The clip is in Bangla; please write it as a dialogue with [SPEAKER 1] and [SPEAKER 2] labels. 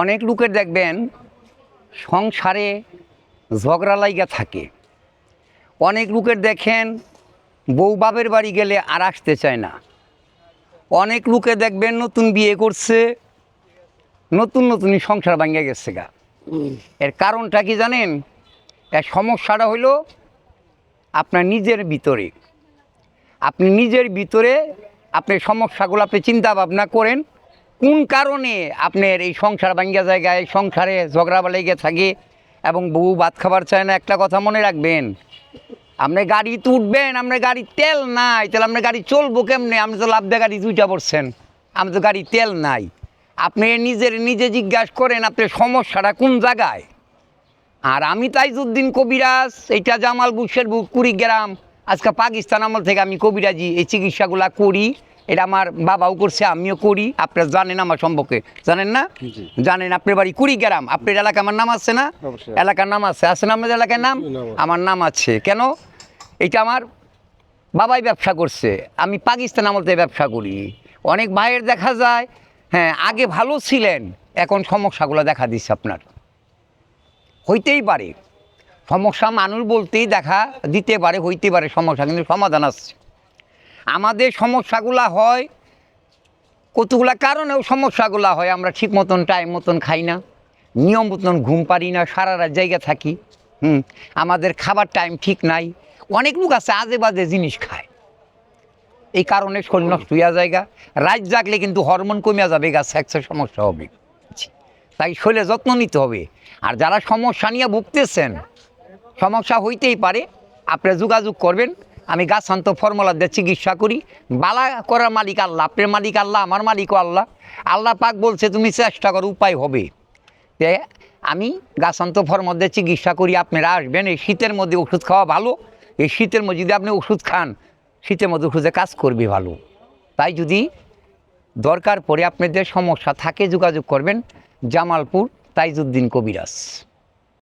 [SPEAKER 1] অনেক লোকের দেখবেন সংসারে ঝগড়া লাইগা থাকে। অনেক লোকের দেখেন বউ বাপের বাড়ি গেলে আর আসতে চায় না। অনেক লোকে দেখবেন নতুন বিয়ে করছে, নতুন নতুনই সংসার ভাঙ্গে গেছে গা। এর কারণটা কি জানেন? এর সমস্যাটা হইল আপনার নিজের ভিতরে। আপনি নিজের ভিতরে আপনি সমস্যাগুলো আপনি চিন্তা ভাবনা করেন কোন কারণে আপনার এই সংসার ভাঙ্গা জায়গায়, সংসারে ঝগড়া লেগে থাকে এবং বউ ভাত খাবার চায় না, একটা কথা মনে রাখবেন। আপনি গাড়িতে উঠবেন, আপনার গাড়ি তেল নাই, তাহলে আপনার গাড়ি চলবো কেমনে? আপনি তো লাভ গাড়ি দুইটা পড়ছেন আমি তো গাড়ি তেল নাই। আপনি নিজের, নিজে জিজ্ঞাসা করেন, আপনার সমস্যাটা কোন জায়গায়? আর আমি তাই তাইজুদ্দিন কবিরাজ এটা জামাল বুশের বুক কুড়িগ্রাম, আজকে পাকিস্তান আমল থেকে আমি কবিরাজি এই চিকিৎসাগুলা করি। এটা আমার বাবাও করছে আমিও করি। আপনারা জানেন আমার সম্পর্কে। জানেন না? জানেন আপনার বাড়ি কুড়িগ্রাম। আপনার এলাকা আমার নাম আছে না? এলাকার নাম আছে। আছে না আমাদের এলাকার নাম? আমার নাম আছে। কেন? এটা আমার বাবাই ব্যবসা করছে। আমি পাকিস্তান আমল থেকে ব্যবসা করি। অনেক ভাইয়ের দেখা যায় হ্যাঁ আগে ভালো ছিলেন এখন সমস্যাগুলো দেখা দিচ্ছে আপনার। হইতেই পারে। সমস্যা মানুষ বলতেই দেখা দিতে পারে হইতে পারে সমস্যা কিন্তু সমাধান আসছে। আমাদের সমস্যাগুলা হয়, কতগুলা কারণেও সমস্যাগুলা হয়, আমরা ঠিক মতন টাইম মতন খাই না, নিয়ম মতন ঘুম পারি না সারা রাত জায়গা থাকি, হুম, আমাদের খাবার টাইম ঠিক নাই, অনেক লোক আছে আজে বাজে জিনিস খায়। এই কারণে শরীর নষ্ট হইয়া জায়গা রাত জাগলে কিন্তু হরমোন কমিয়া যাবে গা সেক্সের সমস্যা হবে। তাই শরীরে যত্ন নিতে হবে। আর যারা সমস্যা নিয়ে ভুগতেছেন, সমস্যা হইতেই পারে আপনি যোগাযোগ করবেন আমি গাছান্ত ফর্মুলা দিয়ে চিকিৎসা করি। বালা করার মালিক আল্লাহ, আপনার মালিক আল্লাহ, আমার মালিকও আল্লাহ। আল্লাহ পাক বলছে, তুমি চেষ্টা করো, উপায় হবে। তে আমি গাছান্ত ফর্মুলা দিয়ে চিকিৎসা করি, আপনারা আসবেন, এই শীতের মধ্যে ওষুধ খাওয়া ভালো। এই শীতের মধ্যে যদি আপনি ওষুধ খান, শীতের মধ্যে ওষুধে কাজ করবে ভালো। তাই যদি দরকার পড়ে, আপনাদের সমস্যা থাকে, যোগাযোগ করবেন জামালপুর তাইজুদ্দিন কবিরাজ।